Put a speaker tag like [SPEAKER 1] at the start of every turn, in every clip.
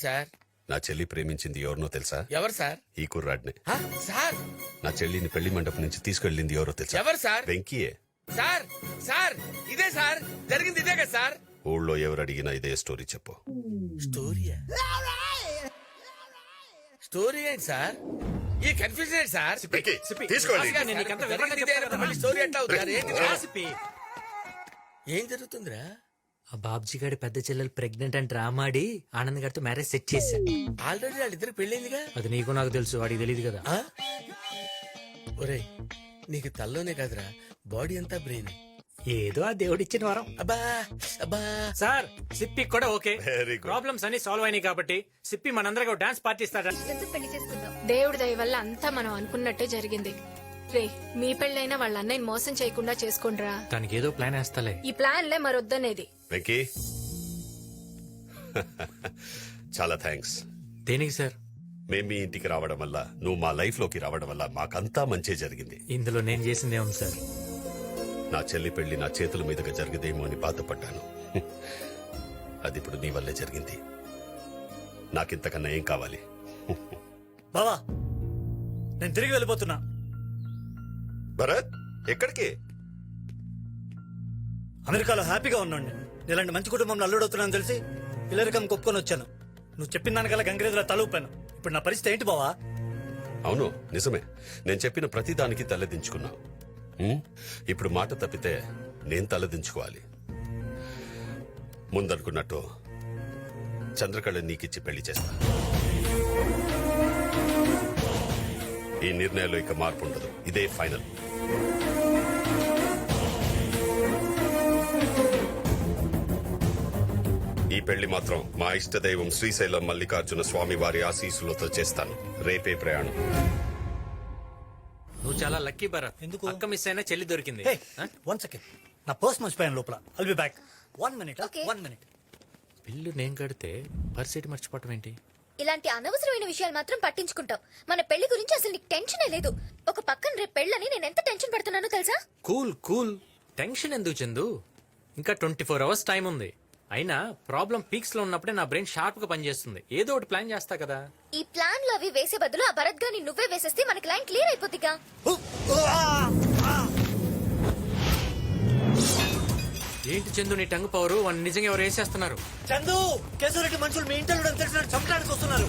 [SPEAKER 1] Sir?
[SPEAKER 2] నా చెల్లి ప్రేమించింది ఎవరినో తెలుసా?
[SPEAKER 1] ఎవరు సార్?
[SPEAKER 2] ఈ కుర్రాడిని?
[SPEAKER 1] సార్!
[SPEAKER 2] నా చెల్లిని పెళ్ళి మండపం నుంచి తీసుకెళ్ళింది ఎవరో తెలుసా?
[SPEAKER 1] ఎవరు సార్?
[SPEAKER 2] వెంకీయే.
[SPEAKER 1] సార్! సార్! ఇదే సార్! జరిగింది ఇదే కదా సార్?
[SPEAKER 2] ఊళ్ళో ఎవరు అడిగినా ఇదే స్టోరీ చెప్పు.
[SPEAKER 1] స్టోరీయా? స్టోరీ ఏంటి సార్? ఈ కన్ఫ్యూజన్ ఏంటి సార్?
[SPEAKER 2] తీసుకోండి.
[SPEAKER 3] నేను నీకు
[SPEAKER 1] జరిగింది మళ్ళీ స్టోరీ ఎట్లా అవుతుంది? ఏంటి. ఏం జరుగుతుందిరా?
[SPEAKER 3] ఆ బాబ్జీ గారి పెద్ద చెల్లెలు ప్రెగ్నెంట్ అని డ్రామా ఆడి ఆనంద్ గారితో మ్యారేజ్ సెట్ చేశా.
[SPEAKER 1] ఆల్రెడీ వాళ్ళిద్దరు పెళ్ళైందిగా?
[SPEAKER 3] అది నీకు నాకు తెలుసు వాడికి తెలియదు కదా.
[SPEAKER 1] ఆ? ఒరేయ్ నీకు తల్లోనే కాదురా బాడీ అంతా బ్రెయిన్
[SPEAKER 3] ఏదో ఆ దేవుడు ఇచ్చిన వరం.
[SPEAKER 1] అబ్బా అబ్బా.
[SPEAKER 3] సార్ సిప్పి కూడా ఓకే.
[SPEAKER 2] Very good.
[SPEAKER 3] ప్రాబ్లమ్స్ అన్ని సాల్వ్ అయినాయి కాబట్టి సిప్పి మనందరికీ డాన్స్ పార్టీ ఇస్తాడా?
[SPEAKER 4] దేవుడి దయ వల్ల అంతా మనం అనుకున్నట్టే జరిగింది. రే మీ పెళ్ళైనా వాళ్ళ అన్నయ్యని మోసం చేయకుండా చేసుకోండిరా.
[SPEAKER 3] దానికి ఏదో ప్లాన్ వేస్తాలే.
[SPEAKER 4] ఈ ప్లాన్లే మరొద్దనేది.
[SPEAKER 2] వెంకీ. చాలా థ్యాంక్స్.
[SPEAKER 3] దేనికి సార్?
[SPEAKER 2] మేము మీ ఇంటికి రావడం వల్ల నువ్వు మా లైఫ్లోకి రావడం వల్ల మాకంతా మంచి జరిగింది.
[SPEAKER 3] ఇందులో నేను చేసింది సార్?
[SPEAKER 2] నా చెల్లి పెళ్ళి నా చేతుల మీదుగా జరిగదేమో అని బాధపడ్డాను. అది ఇప్పుడు నీ వల్లే జరిగింది. నాకింతకన్నా ఏం కావాలి?
[SPEAKER 5] బావా నేను తిరిగి వెళ్ళిపోతున్నా.
[SPEAKER 2] భరత్ ఎక్కడికి?
[SPEAKER 5] అమెరికాలో హ్యాపీగా ఉన్నాండి. ఇలాంటి మంచి కుటుంబంలో అల్లుడవుతున్నాను తెలిసి ఇల్లరికం కొప్పుకొని వచ్చాను. నువ్వు చెప్పిన దానికల్లా గంగిరెద్దులా తలూపాను. ఇప్పుడు నా పరిస్థితి ఏంటి బావా?
[SPEAKER 2] అవును నిజమే. నేను చెప్పిన ప్రతి దానికి తలదించుకున్నా ఉమ్, ఇప్పుడు మాట తప్పితే నేను తలదించుకోవాలి ముందనుకున్నట్టు చంద్రకళ నీకిచ్చి పెళ్ళి చేస్తా. ఈ నిర్ణయంలో ఇక మార్పు ఉండదు ఇదే ఫైనల్. ఈ పెళ్ళి మాత్రం మా ఇష్టదైవం శ్రీశైలం మల్లికార్జున స్వామి వారి ఆశీస్సులతో చేస్తాను. రేపే ప్రయాణం.
[SPEAKER 3] నువ్వు చాలా లక్కీ భరత్.
[SPEAKER 5] ఎందుకు?
[SPEAKER 3] అక్క మిస్ అయినా చెల్లి దొరికింది. ఆ?
[SPEAKER 5] వన్ సెకండ్ నా పర్స్ మర్చిపోయాను లోపల. I'll be back one minute one minute
[SPEAKER 3] bill నేను కడితే పరిస్థితి మర్చిపోవటం ఏంటి?
[SPEAKER 6] ఇలాంటి అనవసరమైన విషయాలు మాత్రం పట్టించుకుంటావు. మన పెళ్ళి గురించి అసలు నీకు టెన్షనే లేదు. ఒక పక్కన రేపు పెళ్ళని నేను ఎంత టెన్షన్ పడుతున్నానో తెలుసా?
[SPEAKER 3] Cool cool. టెన్షన్ ఎందుకు చందు? ఇంకా ట్వంటీ ఫోర్ అవర్స్ టైం ఉంది. అయినా ప్రాబ్లం పీక్స్లో ఉన్నప్పుడే నా బ్రెయిన్ షార్ప్గా పనిచేస్తుంది. ఏదో ఒకటి ప్లాన్ చేస్తా కదా.
[SPEAKER 6] ఈ ప్లాన్లో అవి వేసే బదులు ఆ భరత్ గాని నువ్వే వేసేస్తే మనకి లైన్ క్లియర్ అయిపోద్దిగా
[SPEAKER 3] ఏంటి చందు నీ టంగ్ పవరు? వాడిని నిజంగా ఎవరు వేసేస్తున్నారు?
[SPEAKER 5] చందు కేశవరెడ్డి మనుషులు మీ ఇంట్లో తెలిసినట్టు చంపడానికి వస్తున్నారు.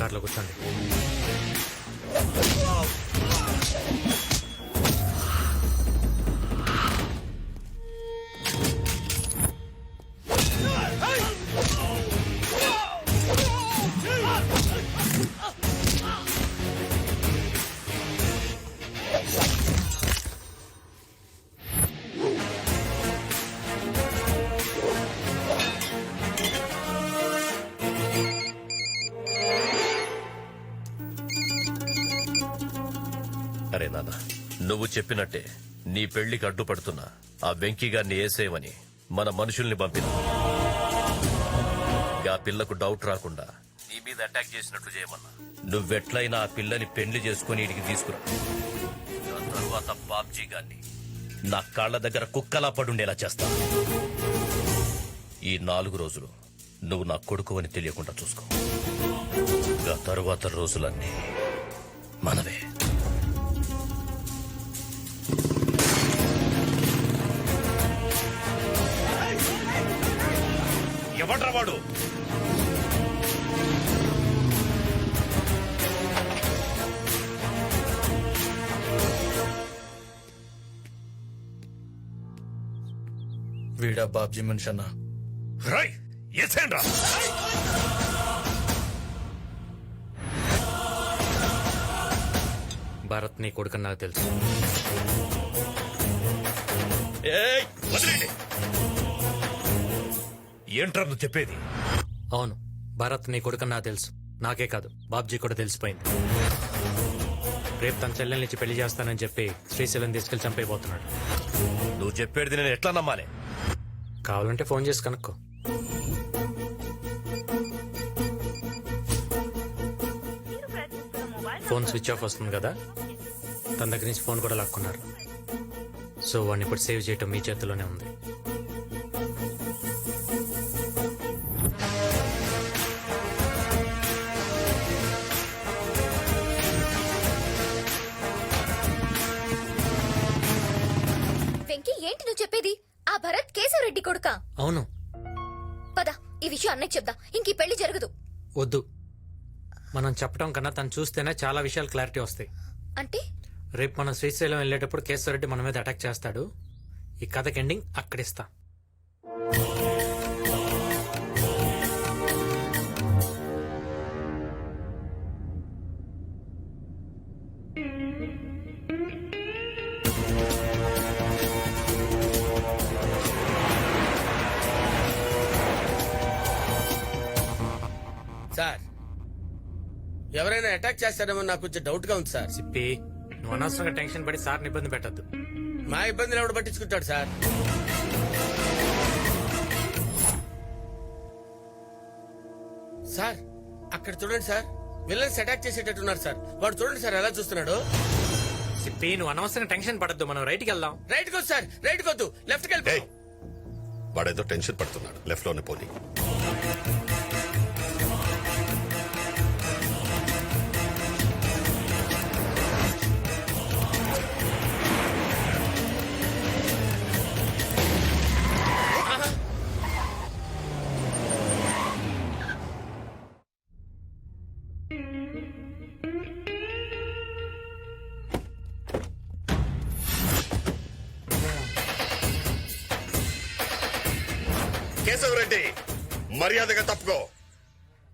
[SPEAKER 3] కార్లో కూర్చోండి.
[SPEAKER 7] నువ్వు చెప్పినట్టే నీ పెళ్ళికి అడ్డుపడుతున్న ఆ వెంకీ ఏసేయమని మన మనుషుల్ని పంపిన. ఆ పిల్లకు డౌట్ రాకుండా నీ మీద అటాక్ చేసినట్లు చేయమన్నా. నువ్వెట్లయినా ఆ పిల్లని పెళ్ళి చేసుకుని ఇడికి తీసుకురా. తరువాత బాబ్జీ గారిని నా కాళ్ళ దగ్గర కుక్కలా పడుండేలా చేస్తా. ఈ నాలుగు రోజులు నువ్వు నా కొడుకు అని తెలియకుండా చూసుకో. ఆ తరువాత రోజులన్నీ మనవే.
[SPEAKER 2] ఎవడ్రా వాడు.
[SPEAKER 8] వీడా బాబ్జీ మనిషి అన్నా
[SPEAKER 2] రై ఎసేండ్రా
[SPEAKER 3] భరత్ నీ కొడుకని నాకు తెలుసు.
[SPEAKER 7] ఏయ్, వదిలేయండి. ఏంట్రా నువ్వు చెప్పేది?
[SPEAKER 3] అవును భరత్ నీ కొడుకు నాకు తెలుసు. నాకే కాదు బాబ్జీ కూడా తెలిసిపోయింది. రేపు తన చెల్లెల్ని ఇచ్చి పెళ్ళి చేస్తానని చెప్పి శ్రీశైలం తీసుకెళ్ళి చంపైపోతున్నాడు
[SPEAKER 7] నువ్వు చెప్పేది నేను ఎట్లా నమ్మాలి?
[SPEAKER 3] కావాలంటే ఫోన్ చేసి కనుక్కో. ఫోన్ స్విచ్ ఆఫ్ వస్తుంది కదా? తన దగ్గర నుంచి ఫోన్ కూడా లాక్కున్నారు. సో వాడిని ఇప్పుడు సేవ్ చేయటం మీ చేతిలోనే ఉంది.
[SPEAKER 6] ఈ విషయం అన్నయ్య చెప్దాం ఇంక ఈ పెళ్ళి జరగదు.
[SPEAKER 3] వద్దు. మనం చెప్పడం కన్నా తను చూస్తేనే చాలా విషయాలు క్లారిటీ వస్తాయి.
[SPEAKER 6] అంటే?
[SPEAKER 3] రేపు మనం శ్రీశైలం వెళ్ళేటప్పుడు కేశవరెడ్డి మన మీద అటాక్ చేస్తాడు. ఈ కథకి ఎండింగ్ అక్కడిస్తా
[SPEAKER 1] సార్. ఎవరైనా అటాక్ చేస్తారేమో నాకు కొంచెం డౌట్గా ఉంది సార్.
[SPEAKER 3] సిప్పి నువ్వు అనవసరంగా టెన్షన్ పడి సార్ని ఇబ్బంది పెట్టద్దు.
[SPEAKER 1] మా ఇబ్బందులు ఎవడు పట్టించుకుంటాడు సార్? సార్ అక్కడ చూడండి సార్. విలన్స్ అటాక్ చేసేటట్టున్నారు సార్. వాడు చూడండి సార్ ఎలా చూస్తున్నాడు.
[SPEAKER 3] సిప్పి నువ్వు అనవసరంగా టెన్షన్ పడద్దు. మనం రైట్కి వెళ్దాం.
[SPEAKER 1] రైట్ కొద్దు సార్ రైట్ కొద్దు లెఫ్ట్కి
[SPEAKER 2] వాడేదో టెన్షన్ పడుతున్నాడు. లెఫ్ట్లోనే పోనీ. కేశవరెడ్డి మర్యాదగా తప్పుకో.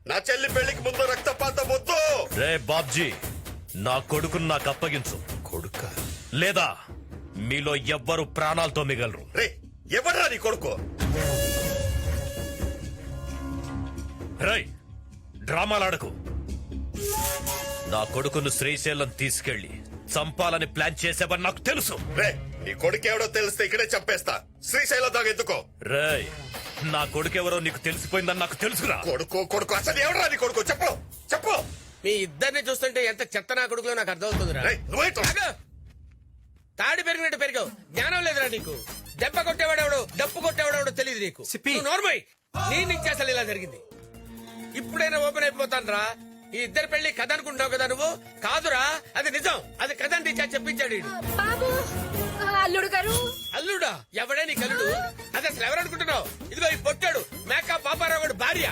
[SPEAKER 2] నా చెల్లి పెళ్ళికి ముందు రక్తపాతం వద్దు.
[SPEAKER 7] రే బాబ్జీ నా కొడుకును నాకు అప్పగించు.
[SPEAKER 2] కొడుక?
[SPEAKER 7] లేదా మీలో ఎవ్వరు ప్రాణాలతో మిగలరు.
[SPEAKER 2] రే ఎవడ్రా నీ కొడుకు?
[SPEAKER 7] రై డ్రామాలాడకు నా కొడుకును శ్రీశైలం తీసుకెళ్ళి చంపాలని ప్లాన్ చేసేవని నాకు తెలుసు.
[SPEAKER 2] రే నీ కొడుకు ఎవడో తెలిస్తే ఇక్కడే చంపేస్తా. శ్రీశైలం దాకా ఎందుకో
[SPEAKER 7] రేయ్ నా కొడుకెవరో నీకు తెలిసిపోయిందని నాకు తెలుసురా.
[SPEAKER 2] కొడుకు కొడుకు అసలు ఎవడరా నీ కొడుకు? చెప్పు చెప్పు.
[SPEAKER 1] మీ ఇద్దరిని చూస్తుంటే ఎంత చెత్త నా కొడుకులో నాకు అర్థమవుతుందిరా? ఆగు. తాడి పెరిగినట్టు పెరిగావు. జ్ఞానం లేదురా నీకు. దెబ్బ కొట్టేవాడెవడు డప్పు కొట్టేవాడెవడో తెలియదు నీకు.
[SPEAKER 3] సిప్పి.
[SPEAKER 1] నువ్వు నోర్మై నీ నుంచి అసలు ఇలా జరిగింది. ఇప్పుడైనా ఓపెన్ అయిపోతాను రా ఈ ఇద్దరు పెళ్ళి కథ అనుకుంటావు కదా నువ్వు? కాదురా అది నిజం. అది కథ అని చెప్పించాడు ఈడు.
[SPEAKER 4] బాబు. అల్లుడు గారు?
[SPEAKER 1] అల్లుడా? ఎవడే నీ కల్లుడు? అది అసలు ఎవరు అనుకుంటున్నావు? ఇదిగో ఈ పొట్టాడు మేకా పాపారావు గారి భార్య.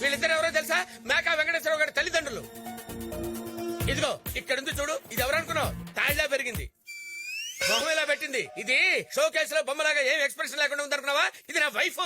[SPEAKER 1] వీళ్ళిద్దరు ఎవరో తెలుసా? మేకా వెంకటేశ్వరరావు గారి తల్లిదండ్రులు. ఇదిగో ఇక్కడ ఉంది చూడు ఇది ఎవరు అనుకున్నావు? తాయిలా పెరిగింది. బొమ్మ ఇలా పెట్టింది. ఇది షో కేసులో బొమ్మలాగా ఏం ఎక్స్ప్రెషన్ లేకుండా ఉందనుకున్నావా? ఇది నా వైఫ్